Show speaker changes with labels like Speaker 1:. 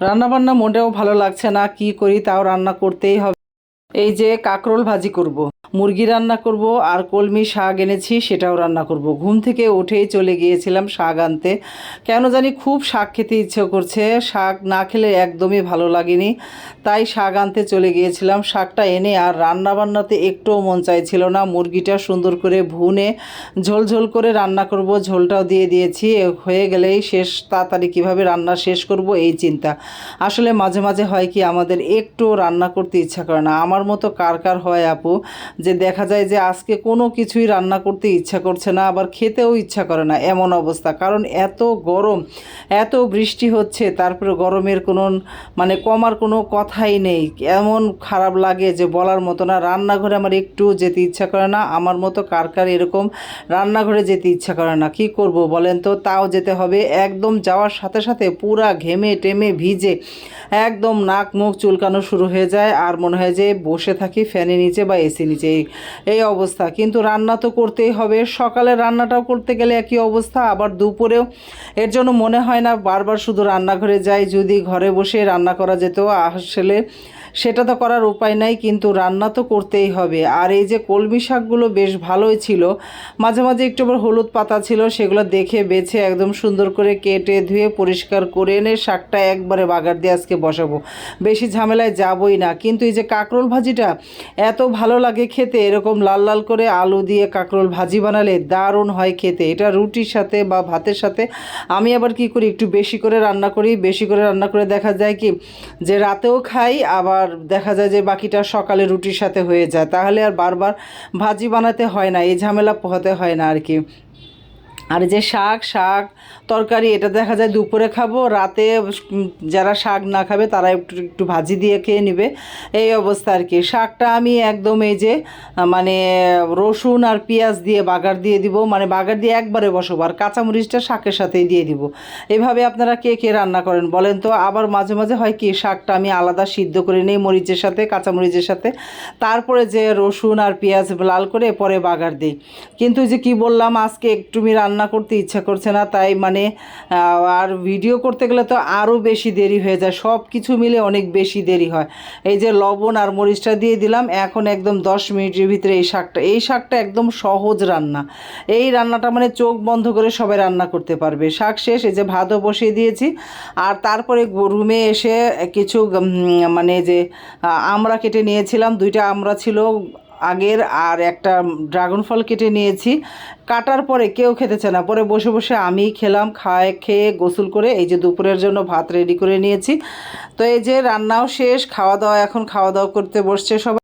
Speaker 1: রান্নাবান্না মোটেও ভালো লাগছে না, কি করি তাও রান্না করতেই হবে এই যে কাকরোল ভাজি করব। মুরগি রান্না করব আর কলমি শাক এনেছি, সেটাও রান্না করব। ঘুম থেকে উঠেই চলে গিয়েছিলাম শাক আনতে। কেন জানি খুব শাক খেতে ইচ্ছে করছে, শাক না খেলে একদমই ভালো লাগেনি। তাই শাক আনতে চলে গিয়েছিলাম। শাকটা এনে আর রান্না বান্নাতে একটুও মন চাইছিল না। মুরগিটা সুন্দর করে ভুনে ঝোল ঝোল করে রান্না করব। ঝোলটাও দিয়ে দিয়েছি। হয়ে গেলেই শেষ, তাড়াতাড়ি কীভাবে রান্না শেষ করব এই চিন্তা। আসলে মাঝে মাঝে হয় কি, আমাদের একটু রান্না করতে ইচ্ছা করে না। আমার মতো কার কার হয় আপু? যে দেখা যায় যে আজকে কোনো কিছুই রান্না করতে ইচ্ছা করছে না, আবার খেতেও ইচ্ছা করে না, এমন অবস্থা। কারণ এত গরম, এত বৃষ্টি হচ্ছে, তারপরে গরমের কোনো মানে কমার কোনো কথাই নেই। এমন খারাপ লাগে যে বলার মতো না, রান্নাঘরে আমার একটু যেতে ইচ্ছা করে না, আমার মতো কার কার এরকম রান্নাঘরে যেতে ইচ্ছা করে না। কি করব বলেন তো? তাও যেতে হবে। একদম যাওয়ার সাথে সাথে পুরা ঘেমে টেমে ভিজে একদম নাক মুখ চুলকানো শুরু হয়ে যায়, আর মনে হয় যে বসে থাকি ফ্যানের নিচে বা এসি নিচে। এই- এই অবস্থা। কিন্তু রান্না তো করতেই হবে। সকালে রান্নাটাও করতে গেলে একই অবস্থা। আবার দুপুরেও এর জন্য মনে হয় না বারবার শুধু রান্নাঘরে যাই, যদি ঘরে বসে রান্না করা যেত। আসলে সেটা তো করার উপায় নাই, কিন্তু রান্না তো করতেই হবে। আর এই যে কলমি শাকগুলো বেশ ভালোই ছিল, মাঝে মাঝে একটু আবার হলুদ পাতা ছিল, সেগুলো দেখে বেছে একদম সুন্দর করে কেটে ধুয়ে পরিষ্কার করে এনে শাকটা একবারে বাগার দিয়ে আজকে বসাবো। বেশি ঝামেলায় যাবই না। কিন্তু এই যে কাঁকরোল ভাজিটা, এত ভালো লাগে খেতে, এরকম লাল লাল করে আলু দিয়ে কাঁকরোল ভাজি বানালে দারুণ হয় খেতে। এটা রুটির সাথে বা ভাতের সাথে আমি আবার কি করি, একটু বেশি করে রান্না করি, বেশি করে রান্না করে দেখা যায় কি যে রাতেও খাই, আবার দেখা যায় যে বাকিটা সকালে রুটির সাথে হয়ে যায়। তাহলে আর বারবার ভাজি বানাতে হয় না, এই ঝামেলা পোহাতে হয় না আর কি। আর যে শাক শাক তরকারি, এটা দেখা যায় দুপুরে খাব, রাতে যারা শাক না খাবে তারা একটু একটু ভাজি দিয়ে খেয়ে নেবে। এই অবস্থা আর কি। শাকটা আমি একদম এই যে মানে রসুন আর পেঁয়াজ দিয়ে বাগার দিয়ে দিব। মানে বাগার দিয়ে একবারে বসাবো আর কাঁচামরিচটা শাকের সাথেই দিয়ে দিব। এভাবে আপনারা কে কে রান্না করেন বলেন তো? আবার মাঝে মাঝে হয় কি, শাকটা আমি আলাদা সিদ্ধ করে নিই মরিচের সাথে, কাঁচামরিচের সাথে। তারপরে যে রসুন আর পেঁয়াজ লাল করে পরে বাগার দিই। কিন্তু যে কি বললাম, আজকে একটু আমি রান্না করতে ইচ্ছা করছে না, তাই মানে আর ভিডিও করতে গেলে তো আরও বেশি দেরি হয়ে যায় সব কিছু মিলে অনেক বেশি দেরি হয়। এই যে লবণ আর মরিচটা দিয়ে দিলাম, এখন একদম দশ মিনিটের ভিতরে এই শাকটা এই শাকটা একদম সহজ রান্না। এই রান্নাটা মানে চোখ বন্ধ করে সবাই রান্না করতে পারবে। শাক শেষ, এই যে ভাতও বসিয়ে দিয়েছি। আর তারপরে রুমে এসে কিছু মানে যে আমরা কেটে নিয়েছিলাম, দুইটা আমরা ছিল আগের আর একটা ড্রাগন ফল কেটে নিয়েছি। কাটার পরে কেউ খেতেছে না। পরে বসে বসে আমি খেলাম, খায়, খেয়ে গোসল করে এই যে দুপুরের জন্য ভাত রেডি করে নিয়েছি। তো এই যে রান্নাও শেষ, খাওয়া দাওয়া এখন খাওয়া দাওয়া করতে বসছে সবাই।